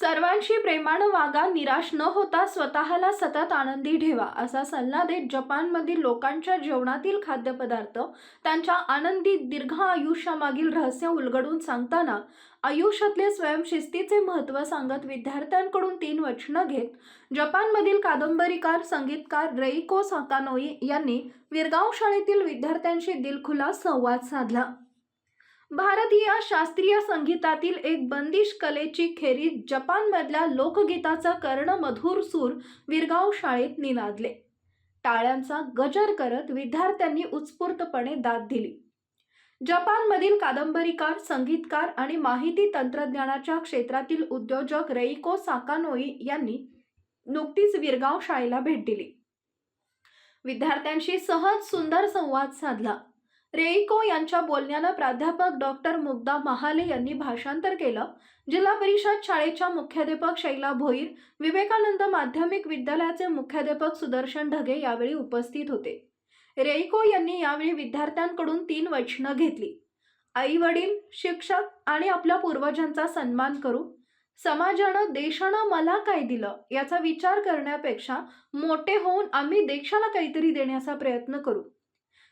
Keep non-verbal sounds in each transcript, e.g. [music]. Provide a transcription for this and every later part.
सर्वांशी प्रेमानं वागा निराश न होता स्वतःला सतत आनंदी ठेवा असा सल्ला देत जपानमधील लोकांच्या जेवणातील खाद्यपदार्थ त्यांच्या आनंदी दीर्घ आयुष्यामागील रहस्य उलगडून सांगताना आयुष्यातले स्वयंशिस्तीचे महत्त्व सांगत विद्यार्थ्यांकडून तीन वचनं घेत जपानमधील कादंबरीकार संगीतकार रेईको साकानोई यांनी विरगाव शाळेतील विद्यार्थ्यांशी दिलखुला संवाद साधला. भारतीय शास्त्रीय संगीतातील एक बंदिश कलेची खेरीज जपानमधल्या लोकगीताचा कर्णमधुर सूर विरगाव शाळेत निनादले. टाळ्यांचा गजर करत विद्यार्थ्यांनी उत्स्फूर्तपणे दाद दिली. जपानमधील कादंबरीकार संगीतकार आणि माहिती तंत्रज्ञानाच्या क्षेत्रातील उद्योजक रेइको साकानोई यांनी नुकतीच विरगाव शाळेला भेट दिली. विद्यार्थ्यांशी सहज सुंदर संवाद साधला. रेईको यांच्या बोलण्यानं प्राध्यापक डॉक्टर मुग्धा महाले यांनी भाषांतर केलं. जिल्हा परिषद शाळेच्या मुख्याध्यापक शैला भोईर विवेकानंद माध्यमिक विद्यालयाचे मुख्याध्यापक सुदर्शन ढगे यावेळी उपस्थित होते. रेईको यांनी यावेळी विद्यार्थ्यांकडून तीन वचनं घेतली. आई वडील शिक्षक आणि आपल्या पूर्वजांचा सन्मान करू. समाजानं देशानं मला काय दिलं याचा विचार करण्यापेक्षा मोठे होऊन आम्ही देशाला काहीतरी देण्याचा प्रयत्न करू.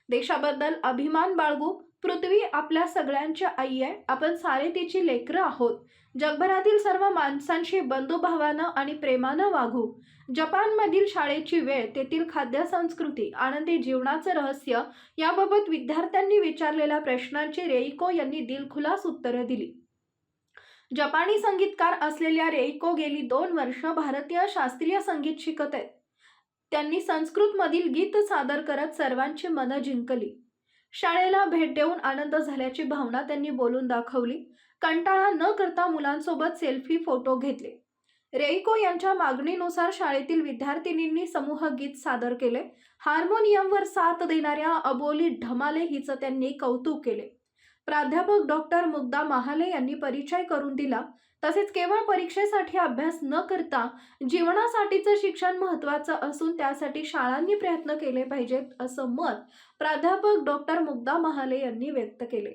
देशाबद्दल अभिमान बाळगू पृथ्वी आपल्या सगळ्यांची आई आहे. आपण सारे तिची लेकरं आहोत. जगभरातील सर्व माणसांशी बंधुभावानं आणि प्रेमानं वागू. जपानमधील शाळेची वेळ तेथील खाद्य संस्कृती आनंदी जीवनाचं रहस्य याबाबत विद्यार्थ्यांनी विचारलेल्या प्रश्नांची रेईको यांनी दिलखुलास उत्तरं दिली. जपानी संगीतकार असलेल्या रेईको गेली दोन वर्ष भारतीय शास्त्रीय संगीत शिकत आहेत. त्यांनी संस्कृतमधील गीत सादर करत सर्वांची मनं जिंकली. शाळेला भेट देऊन आनंद झाल्याची भावना त्यांनी बोलून दाखवली. कंटाळा न करता मुलांसोबत सेल्फी फोटो घेतले. रेईको यांच्या मागणीनुसार शाळेतील विद्यार्थिनींनी समूह गीत सादर केले. हार्मोनियमवर साथ देणाऱ्या अबोली ढमाले हिचं त्यांनी कौतुक केले. प्राध्यापक डॉक्टर मुग्धा महाले यांनी परिचय करून दिला. तसेच केवळ परीक्षेसाठी अभ्यास न करता जीवनासाठीचं शिक्षण महत्त्वाचं असून त्यासाठी शाळांनी प्रयत्न केले पाहिजेत असं मत प्राध्यापक डॉक्टर मुग्धा महाले यांनी व्यक्त केले.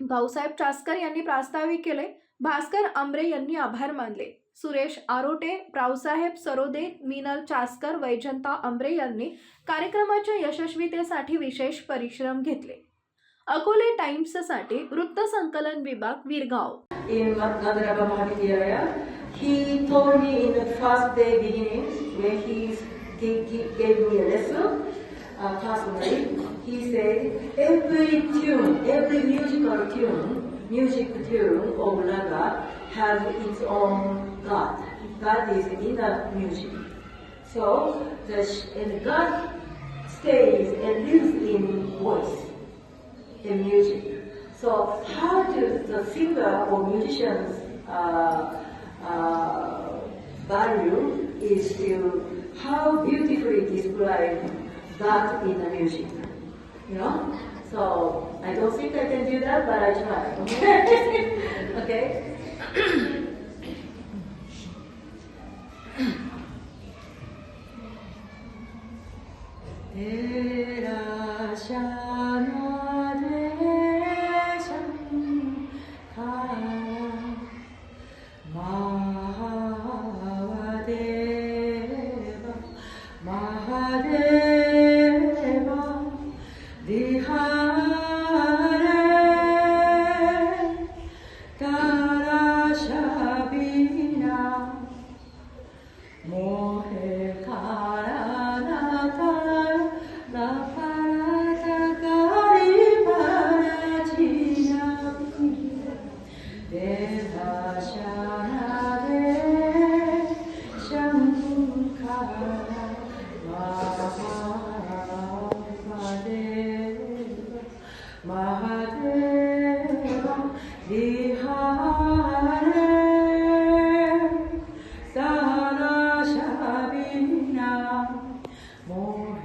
भाऊसाहेब चास्कर यांनी प्रास्ताविक केले. भास्कर आंबरे यांनी आभार मानले. सुरेश आरोटे रावसाहेब सरोदे मिनल चास्कर वैजंता आंबरे यांनी कार्यक्रमाच्या यशस्वीतेसाठी विशेष परिश्रम घेतले. अकोले टाइम्ससाठी वृत्तसंकलन विभाग Virgaon in Nadraba Mahavidyalaya. He told me in the first day beginning, when he gave, gave me a lesson, uh, personally, he said, every tune, every musical tune, music tune of Raga has its own God. God is in the music. So, the, sh- and God stays and lives in voice in music. So how do the singer or musicians uh, uh, value is to how beautifully describe that in the music, you know? So I don't think I can do that, but I try. [laughs] okay? [coughs] तेरा From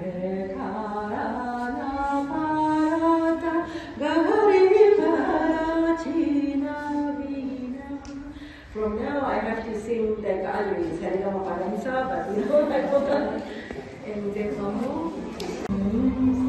now I have to sing like Adri, Sarigama Paramisa, but you know, I know. And then some more.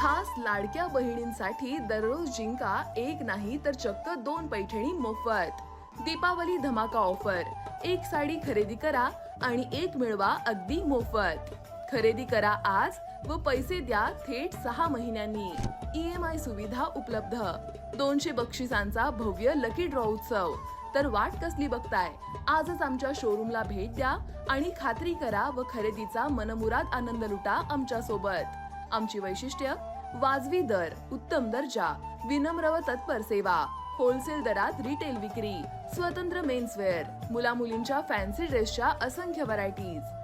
खास लाडक्या बहिणींसाठी दररोज जिंका एक नाही तर चक्क दोन पैठणी मोफत. दीपावली धमाका ऑफर. एक साडी खरेदी करा आणि एक मिळवा अगदी मोफत. खरेदी करा आज व पैसे द्या थेट सहा महिन्यांनी. ई एम आय सुविधा उपलब्ध. दोनशे बक्षिसांचा भव्य लकी ड्रॉ उत्सव. तर वाट कसली बघताय? आजच आमच्या शोरूमला भेट द्या आणि खात्री करा व खरेदीचा मनमुराद आनंद लुटा आमच्यासोबत आमची वैशिष्ट्य वाजवी दर उत्तम दर्जा विनम्र व तत्पर सेवा होलसेल दरात रिटेल विक्री स्वतंत्र मेन्सवेअर मुला मुलींच्या फॅन्सी ड्रेसच्या असंख्य व्हरायटीज